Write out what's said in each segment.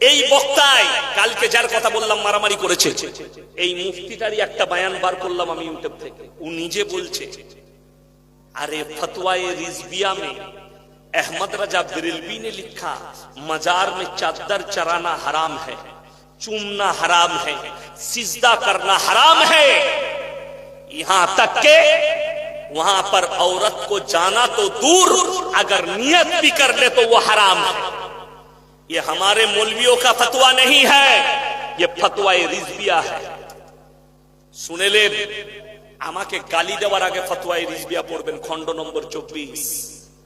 এই বক্তায় কালকে যার কথা বললাম মারামারি করেছে এই মুফতিটারই একটা বায়ান বার করলাম আমি ইউটিউব থেকে ও নিজে বলছে अरे फतवाए रिजबिया में अहमद रजा बिरलवी ने लिखा मजार में चादर चराना हराम है चूमना हराम है सिजदा करना हराम है यहां तक के वहां पर औरत को जाना तो दूर अगर नियत भी कर ले तो वो हराम है ये हमारे मौलवियों का फतवा नहीं है ये फतवाए रिजबिया है শুনে নেন আমাকে গালি দেওয়ার আগে ফতোয়ায় রিজবিয়া পড়বেন খণ্ড নম্বর চব্বিশ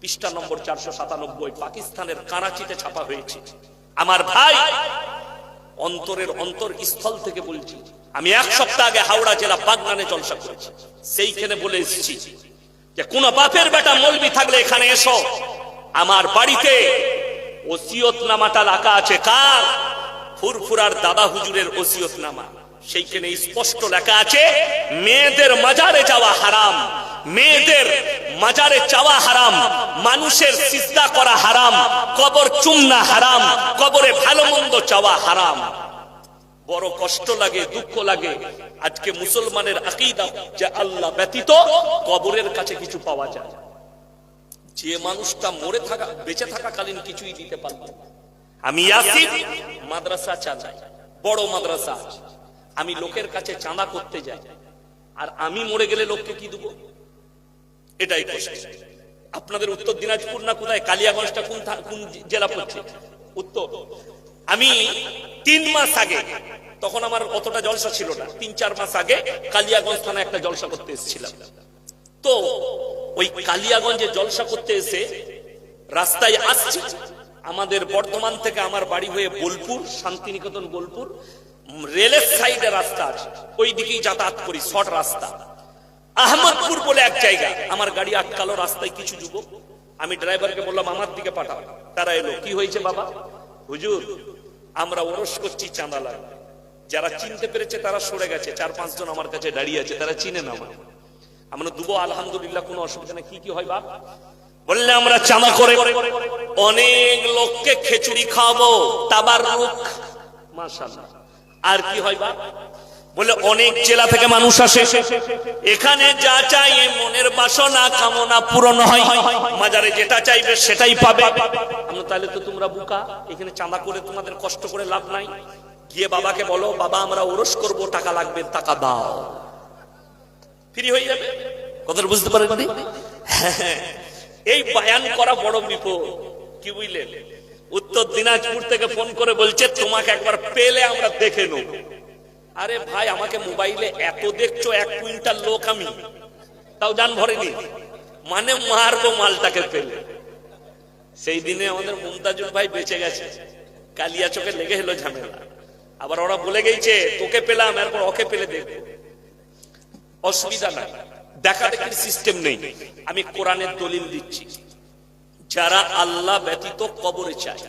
পৃষ্ঠা নম্বর চারশো সাতানব্বই পাকিস্তানের কারাচিতে ছাপা হয়েছে আমার ভাই অন্তরের অন্তর স্থল থেকে বলছি আমি এক সপ্তাহ আগে হাওড়া জেলা বাগনানে জলসা করেছি সেইখানে বলে এসেছি যে কোন বাপের বেটা মলবি থাকলে এখানে এসো আমার বাড়িতে ওসিয়ত নামাটা রাখা আছে কার? ফুরফুরার দাদা হুজুরের ওসিয়ত নামা সেইখানে স্পষ্ট লেখা আছে, মেয়েদের মাজারে যাওয়া হারাম, মেয়েদের মাজারে চাওয়া হারাম, মানুষের সিজদা করা হারাম, কবর চুমনা হারাম, কবরে ভালো মন্দ চাওয়া হারাম। বড় কষ্ট লাগে, দুঃখ লাগে। আজকে মুসলমানের আকিদা যে আল্লাহ ব্যতীত কবরের কাছে কিছু পাওয়া যায় যে মানুষটা মরে থাকা বেঁচে থাকাকালীন কিছুই দিতে পারল না। আমি ইয়াসিন। মাদ্রাসা চালাই বড় মাদ্রাসা আছে। আমি লোকের কাছে চাঁদা করতে যাই। আর আমি মরে গেলে লোককে কি দেবো? এটাই কষ্ট আপনাদের উত্তর দিনাজপুর না কোথায়? কালিয়াগঞ্জটা কোন কোন জেলা পড়ছে? উত্তর। আমি তিন মাস আগে তখন আমার অতটা জলসা ছিল না তিন চার মাস আগে কালিয়াগঞ্জ থানায় একটা জলসা করতে এসেছিলাম। তো ওই কালিয়াগঞ্জে জলসা করতে এসে রাস্তায় আসছি। আমাদের বর্ধমান থেকে আমার বাড়ি হয়ে বোলপুর, শান্তিনিকেতন, বোলপুর রেলের সাইডে রাস্তা আছে। ওই দিকেই যাতায়াত করি, শর্ট রাস্তা। আহমদপুর বলে এক জায়গা। আমার গাড়ি আটকালো রাস্তায় কিছু যুবক। আমি ড্রাইভারকে বললাম, আমার দিকে পাঠাও। তারা এলো, কি হয়েছে বাবা? হুজুর, আমরা ওরস করছি চাঁদা যারা চিনতে পেরেছে তারা সরে গেছে। চার পাঁচজন আমার কাছে দাঁড়িয়ে আছে, তারা চিনে না আমার আমরা দুবো, আলহামদুলিল্লাহ, কোনো অসুবিধা নেই। কি কি হয়, বাপ? বললে, আমরা চাঁদা করে অনেক লোককে খেচুড়ি খাওয়াবো তাবার রুখ মাশাআল্লাহ। আর কি হয়, বাপ? বলে অনেক জেলা থেকে মানুষ আসে। এখানে যা চাই মনের বাসনা, কামনা পূরণ হয়। মাজারে যেটা চাইবে, সেটাই পাবে। আমরা তাহলে তো তোমরা বুকা, এখানে চাঁদা করে তোমাদের কষ্ট করে লাভ নাই। গিয়ে বাবাকে বলো, বাবা, আমরা ওরস করব, টাকা লাগবে, টাকা দাও। ফ্রি হয়ে যাবে? কথাটা বুঝতে পারেন এই বায়ান করা বড় বিপদ। কি বুঝলেন উত্তর দিনাজপুর থেকে ফোন করে বলছে, তোমাকে একবার পেলে আমরা দেখে নেব। আরে ভাই, আমাকে মোবাইলে এত দেখছ, এক কুইন্টাল লোক আমি। তাও জান ভরেনি। মানে মারবো মালটাকে পেলে। সেই দিনে আমাদের মুমতাজুল ভাই বেঁচে গেছে। কালিয়া চোখে লেগে হলো ঝামেলা। আবার ওরা বলে গেছে, তোকে পেলাম, এরপর ওকে পেলে দেখব। অসুবিধা নাই। দেখা দেখির সিস্টেম নেই। আমি কোরআনের দলিল দিচ্ছি। যারা আল্লাহ ব্যতীত কবরে চায়,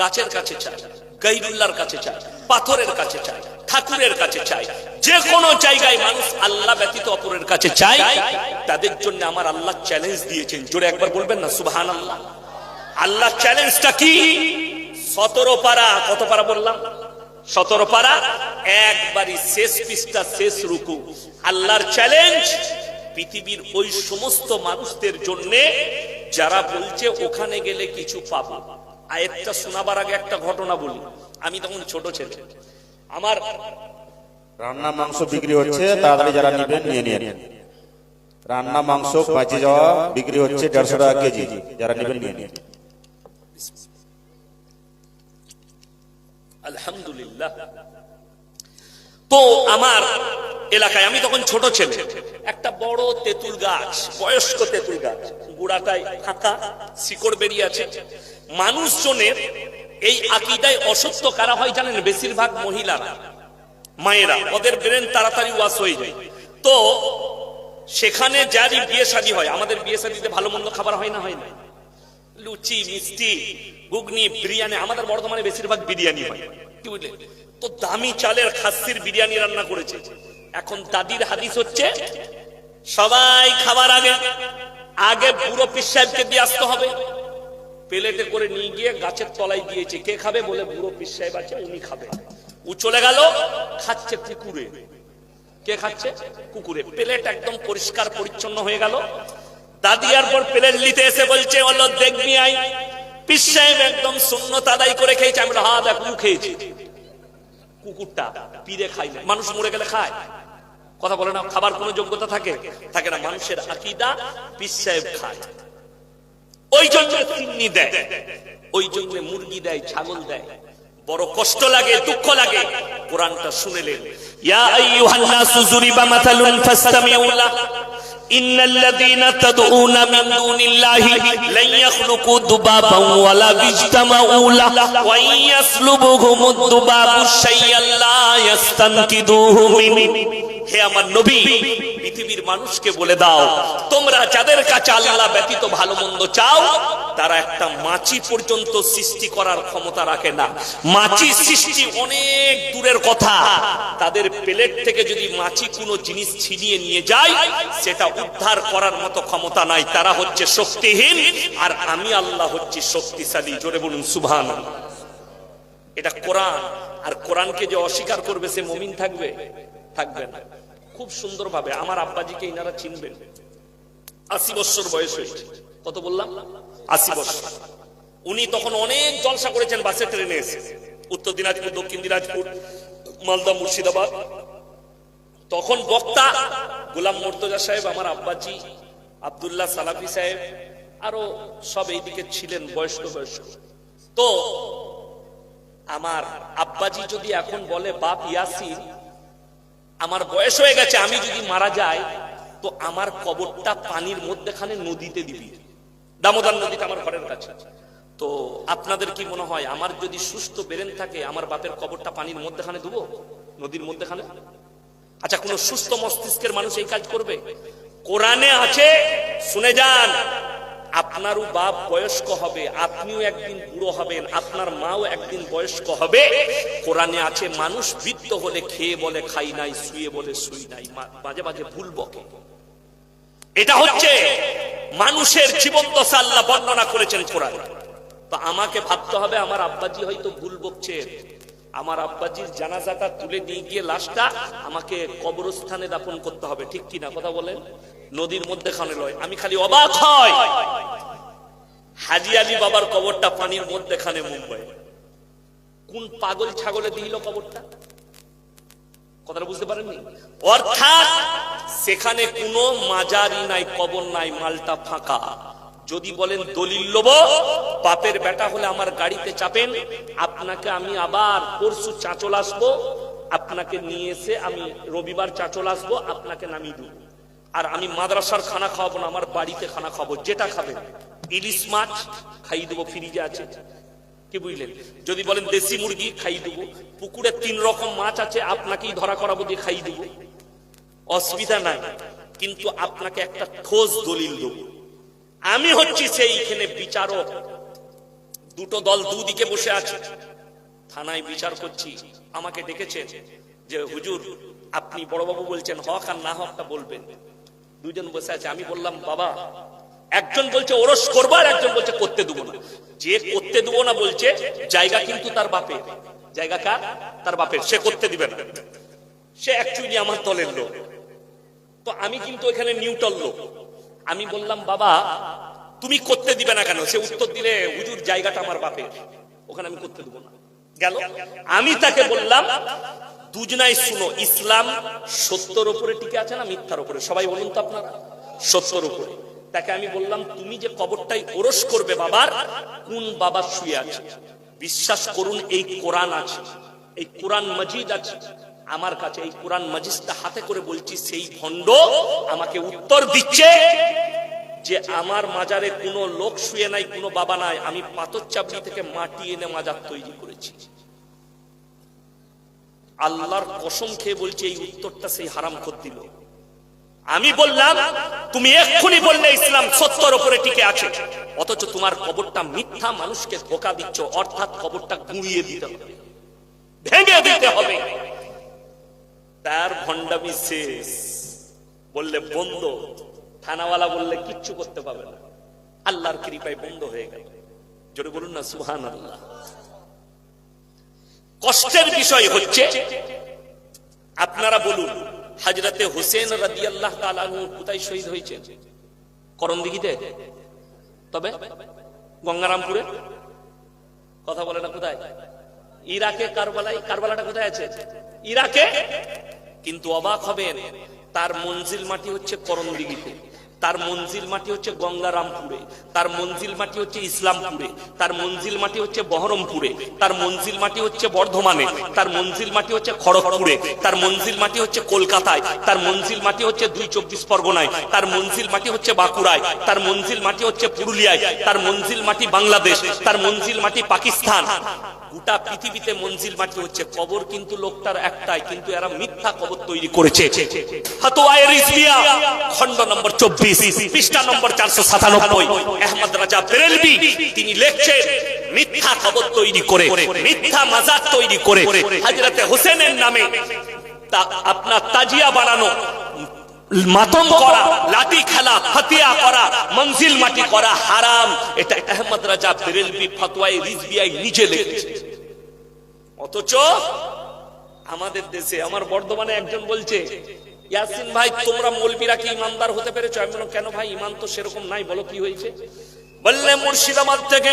গাছের কাছে চায় গাইরুল্লাহর কাছে চায়, পাথরের কাছে চায়, ঠাকুরের কাছে চায়, যে কোনো জায়গায় মানুষ আল্লাহ ব্যতীত অপরের কাছে চায়, তাদের জন্য আমার আল্লাহ চ্যালেঞ্জ দিয়েছেন। জোরে একবার বলবেন না সুবহান আল্লাহ আল্লাহ চ্যালেঞ্জটা কি? সতেরো পারা, কত পারা বললাম? সতেরো পারা, একবারই শেষ পৃষ্ঠা, শেষ রুকু। আল্লাহর চ্যালেঞ্জ পৃথিবীর ওই সমস্ত মানুষদের জন্য যারা বলছে ওখানে গেলে কিছু পাবো। একটা শোনাবার আগে একটা ঘটনা বলি। আমি তখন ছোট ছেলে। আমার রান্না মাংস বিক্রি হচ্ছে, তাড়াতাড়ি যারা নেবেন নিয়ে নিন। রান্না মাংস বাঁচে যাওয়া বিক্রি হচ্ছে দেড়শো টাকা কেজি। যারা নেবেন নিয়ে নিন। আলহামদুলিল্লাহ। তো আমার এলাকায়, আমি তখন ছোট ছেলে, একটা বড় তেঁতুল গাছ, বয়স্ক তেঁতুল গাছ, গোড়াটায় ফাঁকা, শিকড় বেরিয়ে আছে। মানুষজনের এই আকিদায় অসত্য কারা হয় জানেন? বেশিরভাগ মহিলারা, মায়েরা, ওদের ব্রেন তাড়াতাড়ি ওয়াশ হয়ে যায়। তো সেখানে যারই বিয়ে শাদী হয়, আমাদের বিয়ে শাদীতে ভালো মন্দ খাবার হয় না হয় না। লুচি, মিষ্টি, ঘুগনি, বিরিয়ানি, আমাদের বর্ধমানে বেশিরভাগ বিরিয়ানি হয়। কি বুঝলে? তো দামি চালের খাসির বিরিয়ানি রান্না করেছে। এখন দাদির হাদিস হচ্ছে, সবাই খাবার আগে আগে পুরো পিস সাহেবকে দিয়ে আসতে হবে। প্লেটে করে নিয়ে গিয়ে গাছের তলায় দিয়েছে। কে খাবে বলে বুড়ো পিস সাহেব আছে, উনি খাবে। ও চলে গেল, খাচ্ছে কুকুরে। কে খাচ্ছে? কুকুরে। প্লেট একদম পরিষ্কার পরিচ্ছন্ন হয়ে গেল। দাদিয়ার পর প্লেট নিতে এসে বলছে হলো দেখবি আই। পিস একদম শূন্য তাদাই করে খেয়েছে আমরা হা, দেখ খেয়েছি। কুকুরটা পিড়ে খাই না, মানুষ মরে গেলে খায়। কথা বলে না, খাবার যোগ্যতা থাকে? থাকে না, মানুষের আকিদা খায়। ওই জন্য দেয়, ওই জন্য মুরগি দেয়, ছাগল দেয়। বড় কষ্ট লাগে, দুঃখ লাগে। কোরআনটা শুনেলেন ইয়া আইয়ুহান নাসু যুরিবা লা إن الذين تدعون من دون الله لن يخلقوا ذبابا ولا اجتمعوا له وإن يسلبهم الذباب شيئا لا يستنقذوه منه হে আমার নবী, পৃথিবীর মানুষকে বলে দাও, তোমরা যাদের কাছে আল্লাহ ব্যতীত ভালো মন্দ চাও, তারা একটা মাছি পর্যন্ত সৃষ্টি করার ক্ষমতা রাখে না। মাছি সৃষ্টি অনেক দূরের কথা। তাদের প্লেট থেকে যদি মাছি কোনো জিনিস ছিনিয়ে নিয়ে যায়, সেটা উদ্ধার করার মতো ক্ষমতা নাই। তারা হচ্ছে শক্তিহীন, আর আমি আল্লাহ হচ্ছি শক্তিশালী। জোরে বলুন সুভান এটা কোরআন, আর কোরআনকে যে অস্বীকার করবে, সে মমিন থাকবে? থাকবে না খুব সুন্দরভাবে আমার আব্বাজিকে ইনারা চিনবেন। আশি বছর বয়স হয়েছে। কত বললাম? আশি বছর। উনি তখন অনেক জলসা করেছেন বাসে ট্রেনে এসে। উত্তর দিনাজপুর, দক্ষিণ দিনাজপুর, মালদা, মুর্শিদাবাদ। তখন বক্তা গোলাম মর্তজা সাহেব, আমার আব্বাজি, আব্দুল্লাহ সালাফি সাহেব, আরও সব এইদিকে ছিলেন, বয়স্ক বয়স্ক। তো আমার আব্বাজি যদি এখন বলে বাপ ইয়াসিন আমার বয়স হয়ে গেছে, আমি যদি মারা যাই, তো আমার কবরটা পানির মধ্যেখানে নদীতে দিবি। দামোদর নদীতে আমার ঘরের কাছে। তো আপনাদের কি মনে হয়, আমার যদি সুস্থ বেরেন থাকে, আমার বাপের কবরটা পানির মধ্যেখানে দেবো? নদীর মধ্যেখানে? আচ্ছা কোন সুস্থ মস্তিষ্কের মানুষ এই কাজ করবে? কোরআনে আছে, শুনে যান। আপনারও বাপ বয়স্ক হবে, আপনিও একদিন বুড়ো হবেন, আপনার মাও একদিন বয়স্ক হবে। কোরআনে আছে, মানুষ বৃত্ত হলে খেয়ে বলে, খাই নাই, শুয়ে বলে, শুই নাই মাঝে মাঝে ভুল বকে। এটা হচ্ছে মানুষের জীবন দশা আল্লাহ বর্ণনা করেছেন কোরআন। তো আমাকে ভাবতে হবে, আমার আব্বাজি হয়তো ভুল বকছে। আমার আব্বাজির জানাজাটা তুলে নিয়ে গিয়ে লাশটা আমাকে কবরস্থানে দাপন করতে হবে, ঠিক কি না, কথা বলেন? নদীর মধ্যে খানে লয়। আমি খালি অবাক হয় হাজি আলী বাবার কবরটা পানির মধ্যে খানে মুম্বাই। কোন পাগল ছাগলে দিল কবরটা? কথাটা বুঝতে পারেননি? অর্থাৎ সেখানে কোনো মাজারি নাই, কবর নাই, মালটা ফাঁকা। যদি বলেন দলিল লোব, বাপের বেটা হলে আমার গাড়িতে চাপেন, আপনাকে আমি আবার পরশু চাঁচল আসব, আপনাকে নিয়ে এসে আমি রবিবার চাঁচল আসব, আপনাকে নামিয়ে দেবো। আর আমি মাদ্রাসার খানা খাওয়াবো না, আমার বাড়িতে খানা খাব যেটা খাবেন ইলিশ মাছ খাইয়ে দেবো, ফ্রিজে আছে। কি বুঝলেন? যদি বলেন দেশি মুরগি, খাই দেবো। পুকুরে তিন রকম মাছ আছে, আপনাকেই ধরা করাবো দিয়ে খাই দেবো। অসুবিধা নাই। কিন্তু আপনাকে একটা ঠোস দলিল দেবো। আমি হচ্ছি সেইখানে বিচারক। দুটো দল দুদিকে বসে আছে। থানায় বিচার করছি। আমাকে ডেকেছেন যে, হুজুর, আপনি বড়বাবু বলছেন, হক আর না হকটা বলবেন। দুজন বসে আছে, আমি বললাম, বাবা, একজন বলছে ওরস করব আর একজন বলছে করতে দেবো না। যে করতে দেবো না বলছে, জায়গা কিন্তু তার বাপের। জায়গা কার? তার বাপের। সে করতে দিবে না। সে অ্যাকচুয়ালি আমার দলের লোক। তো আমি কিন্তু এখানে নিউটল লোক। আমি বললাম, বাবা, তুমি করতে দিবে না কেন? সে উত্তর দিলে, হুজুর, জায়গাটা আমার বাপের। ওখানে আমি করতে দেবো না। গেল? আমি তাকে বললাম দুজনাই শুনো, ইসলাম সত্যর উপরে টিকে আছে না মিথ্যার উপরে? সবাই বলুন তো আপনারা। সত্যর উপরে। তাকে আমি বললাম, তুমি যে কবরটাই ওরস করবে বাবার, কোন বাবা শুয়ে আছে? বিশ্বাস করুন, এই কোরআন আছে। এই কোরআন মজিদ আছে। আমার কাছে এই কোরআন মজিদটা হাতে করে বলছি, সেই ভণ্ড আমাকে উত্তর দিচ্ছে যে আমার মাজারে কোনো লোক শুয়ে নাই, কোনো বাবা নাই। আমি পাথর চাবড়ি থেকে মাটি এনে মাজার তৈরি করেছি। আল্লাহর কসম খেয়ে বলছি, এই উত্তরটা সেই হারাম কর দিল। আমি বললাম, তুমি এক্ষুনি বললে ইসলাম সত্যর উপরে টিকে আছে। অথচ তোমার কবরটা মিথ্যা মানুষকে ধোকা দিচ্ছ, অর্থাৎ কবরটা গুঁড়িয়ে দিতে হবে। ভেঙে দিতে হবে। তার ভণ্ডামি শেষ। বললে বন্ধ। থানাওয়ালা বললে কিচ্ছু করতে পারবে না। আল্লাহর কৃপায় বন্ধ হয়ে গেল। জোরে বলুন না সুহান আল্লাহ কষ্টের বিষয় হচ্ছে, আপনারা বলুন, হাজরতে হোসেন রাজি আল্লাহ কোথায় শহীদ হয়েছে করণ দিঘিতে তবে? গঙ্গারামপুরে? কথা বলে না কোথায়? ইরাকে কারবালাই কারবালাটা কোথায় আছে? ইরাকে? কিন্তু অবাক হবেন, তার মঞ্জিল মাটি হচ্ছে করণদিঘিতে। তার মঞ্জিল মাটি হচ্ছে গঙ্গারামপুরে তার মঞ্জিল মাটি হচ্ছে ইসলামপুরে তার মঞ্জিল মাটি হচ্ছে বহরমপুরে তার মঞ্জিল মাটি হচ্ছে বর্ধমানে তার মঞ্জিল মাটি হচ্ছে খড়গপুরে তার মঞ্জিল মাটি হচ্ছে কলকাতায় তার মঞ্জিল মাটি হচ্ছে দুই চব্বিশ পরগনায় তার মঞ্জিল মাটি হচ্ছে বাঁকুড়ায় তার মঞ্জিল মাটি হচ্ছে পুরুলিয়ায় তার মঞ্জিল মাটি বাংলাদেশ তার মঞ্জিল মাটি পাকিস্তান গোটা পৃথিবীতে মঞ্জিল মাটি হচ্ছে কবর, কিন্তু লোকটার একটাই, কিন্তু এরা মিথ্যা কবর তৈরি করেছে। খণ্ড নম্বর চব্বিশ, পৃষ্ঠা নম্বর চারশো সাতানব্বই, আহমদ রাজা বেরেলবি, তিনি লিখছেন, মিথ্যা কবর তৈরি করে, মিথ্যা মাজার তৈরি করে, হাজরতে হোসেনের নামে আপনার তাজিয়া বানানো মাতম করা, লাঠি খেলা, হাতিয়া করা, মঞ্জিল মাটি করা হারাম। এটা আহমদ রাজা বেরেলবি ফতোয়াই রিজবিয়াই নিজে লিখেছে। অথচ আমাদের দেশে আমার বর্ধমানে একজন বলছে, ইয়াসিন ভাই, তোমরা মৌলবীরা কি ইমানদার হতে পেরেছ? আমি বললাম, কেন ভাই, ইমান তো সেরকম নাই, বলো কি হয়েছে? বললে, মুর্শিদাবাদ থেকে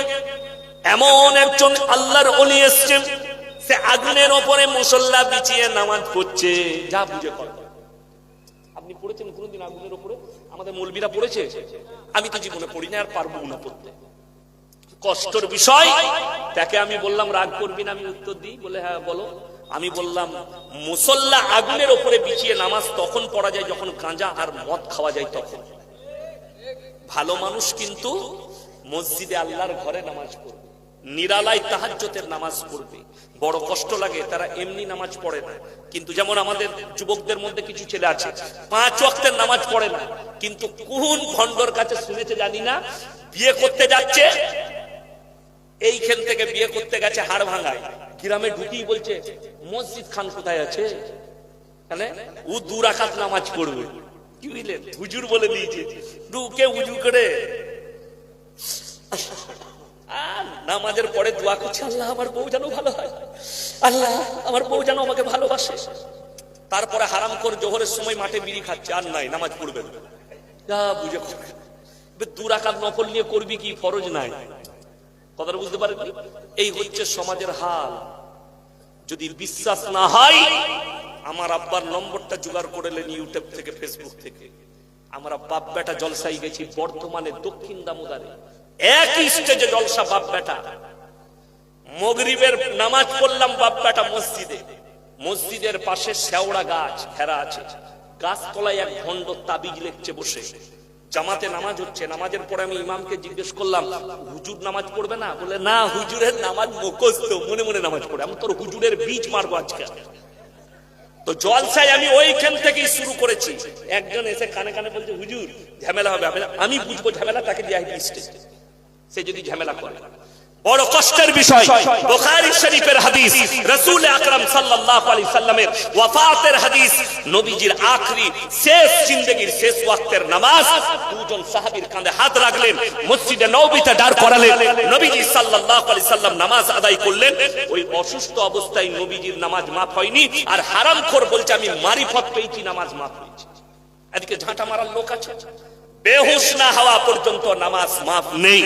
এমন একজন আল্লাহর অলি এসছেন, সে আগুনের ওপরে মুসল্লা বিছিয়ে নামাজ পড়ছে। যা বুঝে কর। আপনি পড়েছেন কোনদিন আগুনের ওপরে? আমাদের মৌলবীরা পড়েছে? আমি তো জীবনে পড়ি না, আর পারব না পড়তে। কষ্টর বিষয়। তাকে আমি বললাম, রাগ করবি না? আমি উত্তর দিই, বলে হ্যাঁ বলো। আমি বললাম, মুসল্লা আগুনের ওপরে বিছিয়ে নামাজ তখন পড়া যায় যখন গাঁজা আর মদ খাওয়া যায় তখন। ভালো মানুষ কিন্তু মসজিদে আল্লাহর ঘরে নামাজ পড়বে। নিরালায় তাহাজ্জতের নামাজ পড়বে। বড় কষ্ট লাগে, তারা এমনি নামাজ পড়ে না। কিন্তু যেমন আমাদের যুবকদের মধ্যে কিছু ছেলে আছে, পাঁচ ওয়াক্তের নামাজ পড়ে না। কিন্তু কোন ভণ্ডর কাছে শুনেছে জানি না, বিয়ে করতে যাচ্ছে, এইখান থেকে বিয়ে করতে গেছে হাড় ভাঙায়। গ্রামে ঢুকিয়ে বলছে, মসজিদ খান কোথায় আছে? ও দু রাকাত নামাজ পড়বে। কি বুঝলেন হুজুর বলে দিয়েছে, ঢুকে উজু করে। আর নামাজের পরে দোয়া করছে, আল্লাহ আমার বউ যেন ভালো হয়। আল্লাহ আমার বউ যেন আমাকে ভালোবাসে। তারপরে হারাম করে জোহরের সময় মাঠে বিড়ি খাচ্ছে, আর নাই, নামাজ পড়বে যা বুঝে করবে এবার দু নফল নিয়ে করবি কি, ফরজ নাই। কথাটা বুঝতে পারেন এই হচ্ছে সমাজের হাল। যদি বিশ্বাস না হয়, আমার আব্বার নম্বরটা জোগাড় করে নেন ইউটিউব থেকে ফেসবুক থেকে। আমরা বাপ বেটা জলসাই গেছি বর্তমানে দক্ষিণ দামোদারে। একই স্টেজে জলসা বাপ বেটা। মগরিবের নামাজ পড়লাম বাপ বেটা মসজিদে। মসজিদের পাশে শেওড়া গাছ ঘেরা আছে। গাছতলায় এক ভণ্ড তাবিজ লেখছে বসে। জামাতে নামাজ হচ্ছে। নামাজের পরে আমি ইমামকে জিজ্ঞেস করলাম, হুজুর নামাজ পড়বে না? বলে, না, হুজুরের নামাজ মুখস্থ। মনে মনে নামাজ পড়ে। আমি তোর হুজুরের বীজ মারবো আজকে। তো জলসায় আমি ওইখান থেকেই শুরু করেছি। একজন এসে কানে কানে বলছে, হুজুর, ঝামেলা হবে। আমি বুঝব ঝামেলা, তাকে দিয়ে স্টেজে সে যদি ঝামেলা করে। বড় কষ্টের বিষয় হাদিস মসজিদে নবীজি সাল্লাম নামাজ আদায় করলেন, ওই অসুস্থ অবস্থায় নবীজির নামাজ মাফ হয়নি, আর হারামখোর বলছে, আমি মারিফত পেয়েছি, নামাজ মাফ হয়েছে। এদিকে ঝাঁটা মারার লোক আছে। বেহুশ না হওয়া পর্যন্ত নামাজ মাফ নেই।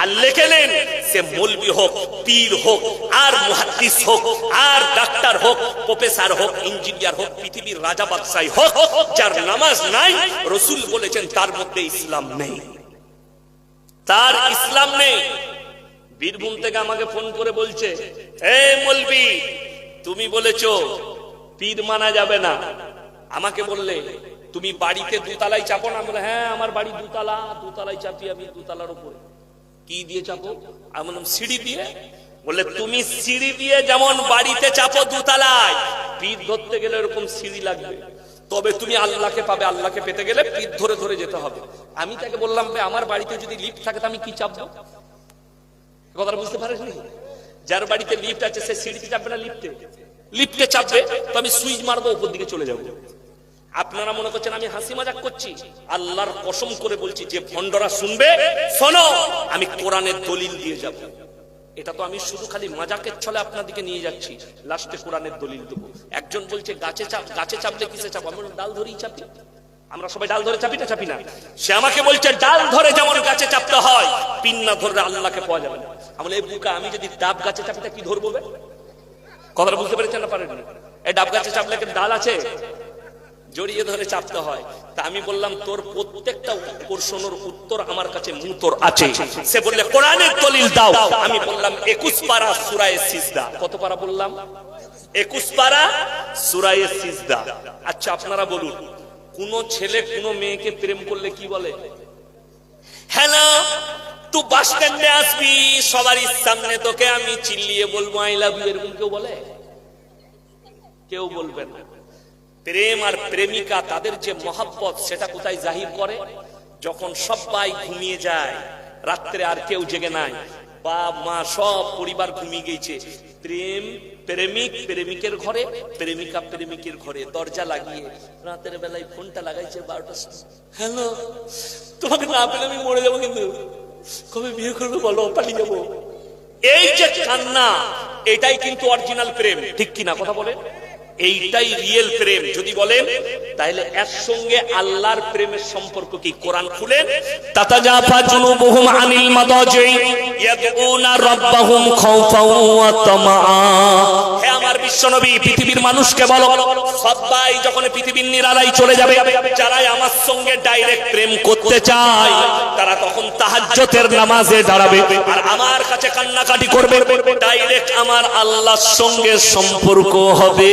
আর লেখেলেন সে মৌলবি হোক পীর হোক আর মুহাদ্দিস হোক আর ডাক্তার হোক প্রফেসর হোক ইঞ্জিনিয়ার হোক পৃথিবীর রাজা বাদশাহী হোক যার নামাজ নাই রসুল বলেছেন তার মধ্যে ইসলাম নেই। তার ইসলাম নেই। বীরভূম থেকে আমাকে ফোন করে বলছে এ মলবি তুমি বলেছ পীর মানা যাবে না। আমাকে বললে তুমি বাড়িতে দুতলায় চাপো না? বলে হ্যাঁ আমার বাড়ি দুতলা। দুতলায় চাপি আমি দুতলার উপরে। কি দিয়ে চাপো? আমি বললাম, সিঁড়ি দিয়ে। বলে তুমি সিঁড়ি দিয়ে যেমন বাড়িতে চাপো দুতলায় পীর ধরতে গেলে এরকম সিঁড়ি লাগবে। তবে তুমি আল্লাহকে পাবে, আল্লাহকে পেতে গেলে পীর ধরে ধরে যেতে হবে। আমি তাকে বললাম, ভাই, আমার বাড়িতে যদি লিফট থাকে, তো আমি কি চাপবো? কথাটা বুঝতে পারেননি? যার বাড়িতে লিফট আছে, সে সিঁড়িতে চাপবে না লিফটে লিফটে চাপবে, তো আমি সুইচ মারবো, উপর দিকে চলে যাব। আপনারা মনে করছেন আমি হাসি মজাক করছি? আল্লাহর কসম করে বলছি যে ভণ্ডরা শুনবে শোনো আমি কোরআনের দলিল দিয়ে যাব। এটা তো আমি শুধু খালি মাজাকের ছলে আপনাদেরকে নিয়ে যাচ্ছি। লাস্টে কোরআনের দলিল দেবো। একজন বলছে গাছে চাপ গাছে চাপলে কিসে চাপ? বললাম, ডাল ধরেই চাপি। আমরা সবাই ডাল ধরে চাপি না চাপি না? সে আমাকে বলছে ডাল ধরে যেমন গাছে চাপতে হয় পিন না ধরলে আল্লাহকে পাওয়া যাবে না। আমি এই বুকা আমি যদি ডাব গাছে চাপি তা কি ধরবো? কথাটা বুঝতে পেরেছেন না পারেননি? এই ডাব গাছে চাপলে ডাল আছে? জড়িয়ে ধরে চাপতে হয়। তা আমি বললাম, তোর প্রত্যেকটা প্রশ্নের উত্তর আমার কাছে মুতর আছে। সে বললে, কোরআনের দলিল দাও। আমি বললাম, একুশ পারা সুরায় সিজদা। কত পারা বললাম? একুশ পারা সুরায় সিজদা। আচ্ছা আপনারা বলুন, কোন ছেলে, কোন মেয়েকে প্রেম করলে কি বলে? হ্যালো তুই বাস স্ট্যান্ডে আসবি, সবারই সামনে তোকে আমি চিল্লিয়ে বলব, আই লাভ ইউ, এরকম কেউ বলে? কেউ বলবে না। প্রেম আর প্রেমিকা তাদের যে মহাব্বত, সেটা কোথায় জাহির করে? যখন সবাই ঘুমিয়ে যায়, রাত্রে আর কেউ জেগে নাই। বাপ, মা, সব পরিবার ঘুমিয়ে গেছে প্রেম, প্রেমিক, প্রেমিকের ঘরে, প্রেমিকা, প্রেমিকের ঘরে। দরজা লাগিয়ে রাতের বেলায় ফোনটা লাগাইছে বারোটা হ্যালো, তোমাকে না পেলে আমি মরে যাব কিন্তু। কবে বিয়ে করবে বলো, পালিয়ে যাব? এই যে কান্না, এটাই কিন্তু অরিজিনাল প্রেম। ঠিক কিনা কথা বলে এইটাই রিয়েল প্রেম। যদি বলেন, তাহলে একসঙ্গে আল্লাহর প্রেমের সম্পর্ক কি? কোরআন খুলেন তাতা যা জাফা জুনুবুহুম আনিল মাদাজি ইয়াদউনা রাব্বাহুম খাওফাও ওয়া তামা হে আমার বিশ্বনবী, পৃথিবীর মানুষকে বলো, সবাই যখন পৃথিবীর নিরালাই চলে যাবে, যারাই আমার সঙ্গে ডাইরেক্ট প্রেম করতে চায়, তারা তখন তাহাজ্জতের নামাজে দাঁড়াবে আর আমার কাছে কান্নাকাটি করবে। ডাইরেক্ট আমার আল্লাহর সঙ্গে সম্পর্ক হবে।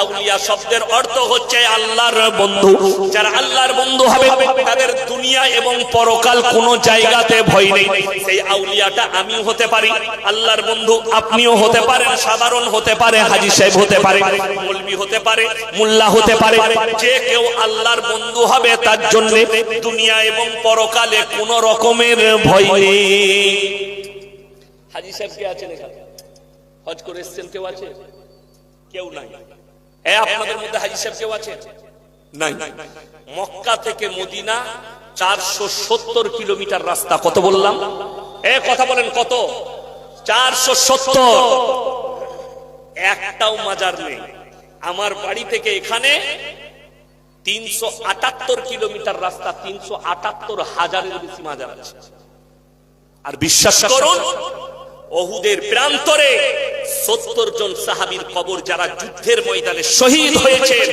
আউলিয়া শব্দের অর্থ হচ্ছে আল্লাহর বন্ধু। যারা আল্লাহর বন্ধু হবে, তাদের দুনিয়া এবং পরকাল কোনো জায়গাতে ভয় নেই। সেই আউলিয়াটা আমিও হতে পারি, আল্লাহর বন্ধু আপনিও হতে পারেন, সাধারণ হতে পারে, হাজি সাহেব হতে পারে, মৌলবি হতে পারে, মোল্লা হতে পারে, যে কেউ আল্লাহর বন্ধু হবে, তার জন্য দুনিয়া এবং পরকালে কোনো রকমের ভয় নেই। হাজি সাহেব কে আছেন এখানে? হজ করে এসছেন, কেউ আছে? কেউ নাই। আপনাদের মধ্যে হাজি সাহেব কেউ আছে নাই। মক্কা থেকে মদিনা চারশো সত্তর কিলোমিটার রাস্তা, কত বললাম? এ কথা বলেন, কত? চারশো সত্তর। একটাও মাজার নেই। আমার বাড়ি থেকে এখানে তিনশো আটাত্তর কিলোমিটার রাস্তা, তিনশো আটাত্তর হাজারের বেশি মাজার আছে। আর বিশ্বাস করুন অহুদের প্রান্তরে সত্তর জন সাহাবির কবর যারা যুদ্ধের ময়দানে শহীদ হয়েছেন।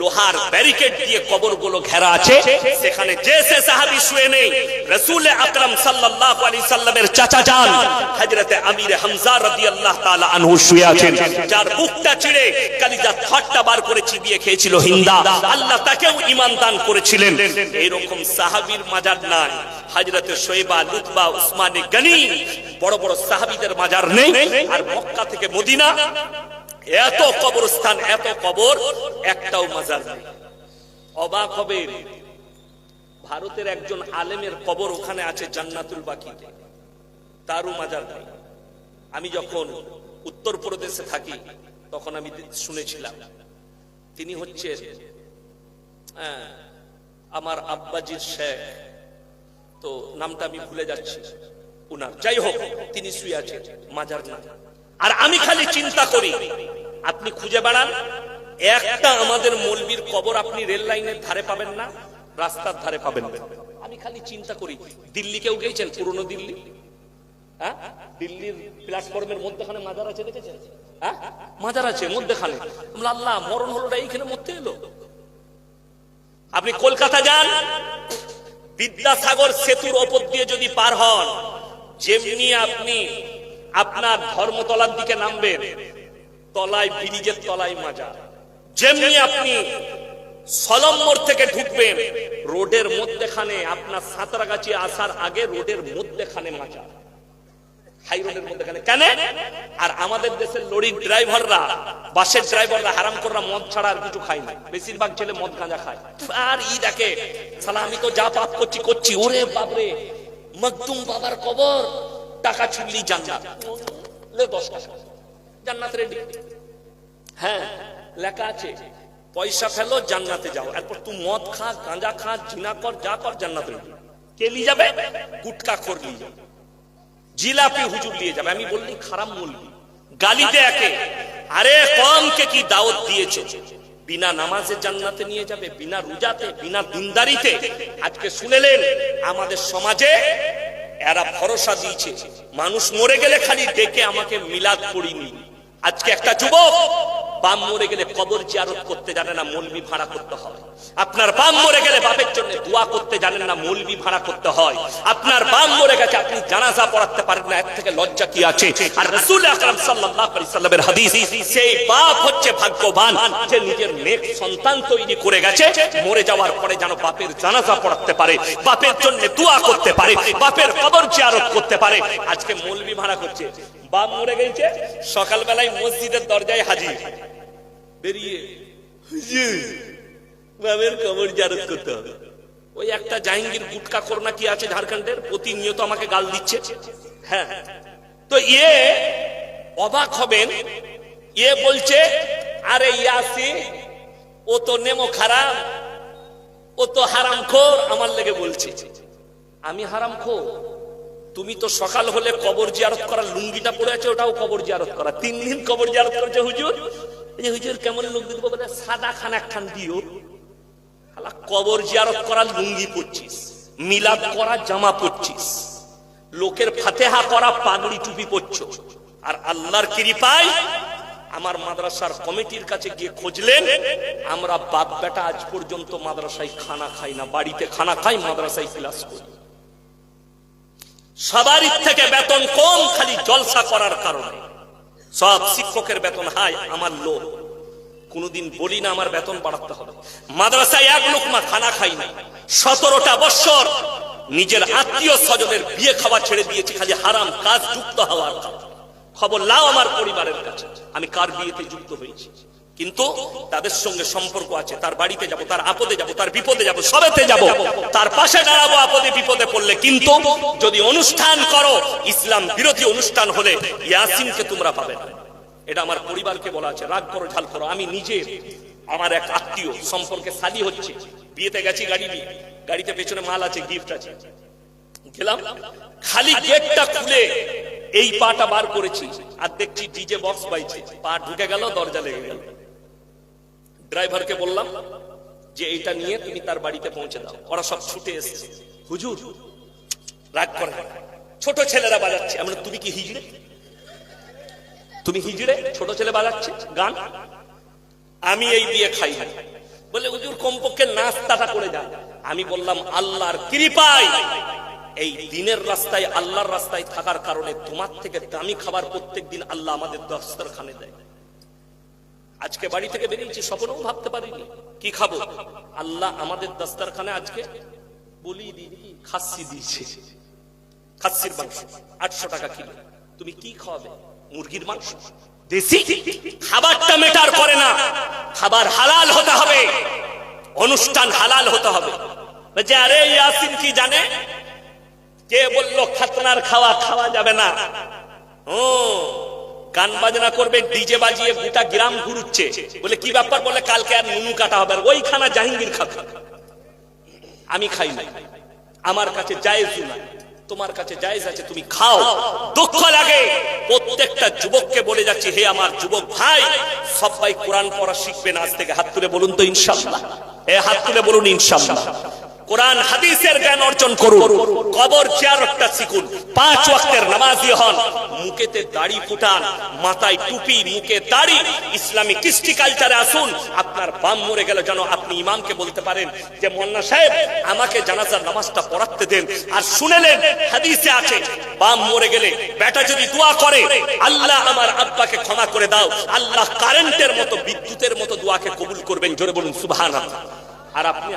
লোহার ব্যারিকেড দিয়ে কবরগুলো ঘেরা আছে। সেখানে যে সে সাহাবী শুয়ে নেই। রসুল আকরাম সাল্লাল্লাহু আলাইহি সাল্লামের চাচা যান হযরতে আমির হামজা রাদিয়াল্লাহু তাআলা আনহু শুয়ে আছেন। যার বুকটা চিড়ে কালিজা থাট্টা বার করে চিবিয়ে খেয়েছিল হিন্দা। আল্লাহ তাকেও ঈমান দান করেছিলেন। এরকম সাহাবীর মাজার নাই। হযরতে শোয়েবা, লুতবা, উসমানে গনি, বড় বড় সাহাবীদের মাজার নেই। আর মক্কা থেকে মদিনা এত কবরস্থান এত কবর একটাও মাজার অবাক হবে। ভারতের একজন আলেমের কবর ওখানে আছে জান্নাতুল বাকিতে। তারও মাজার নেই। আমি যখন উত্তর প্রদেশে থাকি তখন আমি শুনেছিলাম তিনি হচ্ছে হ্যাঁ, আমার আব্বাজির শেখ। তো নামটা আমি ভুলে যাচ্ছি। উনার। যাই হোক তিনি শুয়ে আছেন মাজার না আর আমি খালি চিন্তা করি। আপনি খুঁজে বেড়ান। একটা আমাদের মলবির কবর আপনি রেল লাইনের ধারে পাবেন না, রাস্তার ধারে পাবেন। আমি খালি চিন্তা করি, দিল্লি কেউ গেছেন পুরনো দিল্লি? হ্যাঁ? দিল্লির প্ল্যাটফর্মের মাজার আছে দেখেছেন? হ্যাঁ? মাজার আছে মরণ হলোটা এইখানে মধ্যে এলো। আপনি কলকাতা যান। বিদ্যাসাগর ওপর দিয়ে যদি পার হন, যেমনি আপনি আপনার ধর্মতলার দিকে নামবেন, তলায় ব্রিজের তলায় মাজা যেমনি আপনি সলম্বর থেকে ঢুকবেন, রোডের মধ্যেখানে আপনার সাঁতরাগাছি আসার আগে রোডের মধ্যেখানে কেন? আর আমাদের দেশের ড্রাইভাররা, বাসের ড্রাইভাররা হারাম মদ ছাড়া আর না। বেশিরভাগ ছেলে মদ গাঁজা খায়। আর ই দেখে আমি তো যা পাপ করছি করছি। ওরে বাবরে মকদুম বাবার কবর। টাকা ছুড়লি জান্নাত। লে দশ টাকা জান্নাত রেডি হ্যাঁ লেখা আছে, পয়সা ফেলো, জান্নাতে যাও। এরপর তুই মদ খা, গাঁজা খা, জিনা কর, যা কর, জান্নাতে রেডি কে নিয়ে যাবে? গুটকা খোর নিয়ে যাবে। জিলাপি হুজুর নিয়ে যাবে। আমি বললি খারাপ বললি। গালি দে একে। আরে, কমকে কি দাওয়াত দিয়েছে? বিনা নামাজে জান্নাতে নিয়ে যাবে, বিনা রোজাতে, বিনা দিনদারিতে। আজকে শুনেলেন আমাদের সমাজে এরা ভরসা দিয়েছে। মানুষ মরে গেলে খালি ডেকে আমাকে মিলাদ করিনি। আজকে একটা যুবক বাম মরে গেলে কবর জিয়ারত করতে জানে না মলবি ভাড়া করতে হয়। আপনার বাম মরে গেলে বাপের জন্য দোয়া করতে জানেন না মলবি ভাড়া করতে হয়। আপনার বাম মরে গেছে, আপনি জানাজা পড়াতে পারেন না, এর থেকে লজ্জা কি আছে? আর রাসূল আকরাম সাল্লাল্লাহু আলাইহি সাল্লামের হাদিস, সেই বাপ হচ্ছে ভাগ্যবান যে নিজের নেক সন্তান তৈরি করে গেছে, মরে যাওয়ার পরে যেন বাপের জানাজা পড়াতে পারে, বাপের জন্য দোয়া করতে পারে, বাপের কবর জিয়ারত করতে পারে। আজকে মলবি ভাড়া করছে। বাপ মরে গেছে, সকালবেলায় মসজিদের দরজায় হাজির। বেরিয়ে হুজুর বাবের কবর জারত করতে হবে। ওই একটা জাহাঙ্গীর গুটকা করোনা কি আছে ঝাড়খণ্ডের? প্রতিনিয়ত আমাকে গাল দিচ্ছে। হ্যাঁ। তো ইয়ে অবাক হবেন ইয়ে বলছে আরে ইয়াসি ও তো নেমো খারাপ ও তো হারাম খোর আমার লেগে বলছে। আমি হারাম খোর তুমি তো সকাল হলে কবর জিয়ারত করা লুঙ্গিটা পড়ে আছে ওটাও কবর জিয়ারত করা। তিন দিন কবর জিয়ারত করেছে হুজুর? কেমন লুঙ্গি দেবো বলে সাদা খান দিও। শালা কবর জিয়ারত করা লুঙ্গি পরছিস, মিলাদ করা জামা পরছিস, লোকের ফাতেহা করা পাগড়ি টুপি পরছ, আর আল্লাহর কৃপায় আমার মাদ্রাসার কমিটির কাছে গিয়ে খুঁজলেন, আমরা বাপ বেটা আজ পর্যন্ত মাদ্রাসায় খানা খাই না, বাড়িতে খানা খাই, মাদ্রাসায় ক্লাস করি। সবারই থেকে বেতন কম, খালি জলসা করার কারণে। সব শিক্ষকের বেতন হাই আমার লোক কোনদিন বলি না আমার বেতন বাড়াতে হবে। মাদ্রাসায় এক লোকমা খানা খাই না সতেরোটা বৎসর নিজের আত্মীয় স্বজনের বিয়ে খাওয়া ছেড়ে দিয়েছি, খালি হারাম কাজ যুক্ত হওয়ার খবর লাও আমার পরিবারের কাছে। আমি কার বিয়েতে যুক্ত হয়েছি? কিন্তু তাদের সঙ্গে সম্পর্ক আছে, তার বাড়িতে যাব, তার আপদে যাব, তার বিপদে যাব, সবেতে যাব। তার পাশে দাঁড়াবো আপদে, বিপদে পড়লে। কিন্তু যদি অনুষ্ঠান করো, ইসলাম বিরোধী অনুষ্ঠান হলে ইয়াসিনকে তোমরা পাবে না। এটা আমার পরিবারকে বলা আছে, রাগ করো, ঝাল করো। আমি নিজে, আমার এক আত্মীয় সম্পর্কে সালি হচ্ছে। বিয়েতে গেছি গাড়ি নিয়ে। গাড়িতে পেছনে মাল আছে গিফট আছে। গেলাম, খালি গেটটা খুলে এই পাটা বার করেছি। আর দেখছি ডিজে বক্স বাইছে পা ঢুকে গেল, দরজা লেগে গেল। ড্রাইভারকে বললাম যে এইটা নিয়ে তুমি তার বাড়িতে পৌঁছে দাও। ওরা সব ছুটে এসেছে। হুজুর, রাগ করে ছোট ছেলেরা বাজাচ্ছে। আমরা, তুমি কি হিজড়ে? তুমি হিজড়ে? ছোট ছেলে বাজাচ্ছে? গান? আমি এই দিয়ে খাই। বলে, হুজুর, কমপক্ষে নাস্তাটা করে যান। আমি বললাম, আল্লাহর কৃপায়। এই দিনের রাস্তায়, আল্লাহর রাস্তায় থাকার কারণে তোমার থেকে দামি খাবার প্রত্যেক দিন আল্লাহ আমাদের দস্তরখানে দেয়। আজকে বাড়ি থেকে বেরিয়েছি, স্বপ্নও ভাবতে পারিনি। কি খাব? আল্লাহ আমাদের দস্তরখানে আজকে বলি দিদি খাসি দিয়েছে। খাসির মাংস, আটশো টাকা কিলো। তুমি কি খাওয়াবে? মুরগির মাংস? দেশি? খাবারটা মেটার করে না, খাবার হালাল হতে হবে। অনুষ্ঠান হালাল হতে হবে। বলছে, আরে ইয়াসিন কি জানে? কে বলল, খাতনার খাওয়া খাওয়া যাবে না। ও গান বাজনা করবে, ডিজে বাজিয়ে গোটা গ্রাম ঘুরুচ্ছে। বলে, কি ব্যাপার? বলে, কালকে আর নুনু কাটা হবে ওই খানা জাহাঙ্গীর খাবে। আমি খাই না। আমার কাছে জায়েজ না তোমার কাছে জায়েজ আছে, তুমি খাও। দুঃখ লাগে। প্রত্যেকটা যুবককে বলে যাচ্ছি, হে আমার যুবক ভাই, সবাই কোরআন পড়া শিখবেন। আজ থেকে হাত তুলে বলুন তো ইনশাআল্লাহ এ, হাত তুলে বলুন ইনশাআল্লাহ কোরআন, হাদিসের জ্ঞান অর্জন করুন। কবর জিয়ারতটা শিখুন পাঁচ ওয়াক্তের নামাজি হন। মুখেতে দাড়ি ফুটান। মাথায় টুপি, মুখে দাড়ি। ইসলামী কৃষ্টি কালচারে আসুন। আপনার বাম মরে গেল যেন আপনি ইমামকে বলতে পারেন যে মোল্লা সাহেব, আমাকে জানাজার নামাজটা পড়াতে দেন। আর শুনেলেন হাদিসে আছে, বাম মরে গেলে বেটা যদি দোয়া করে, আল্লাহ আমার আব্বাকে ক্ষমা করে দাও। আল্লাহ কারেন্টের মতো, বিদ্যুতের মতো দোয়াকে কবুল করবেন। জোরে বলুন, সুবহানাল্লাহ। আর আপনি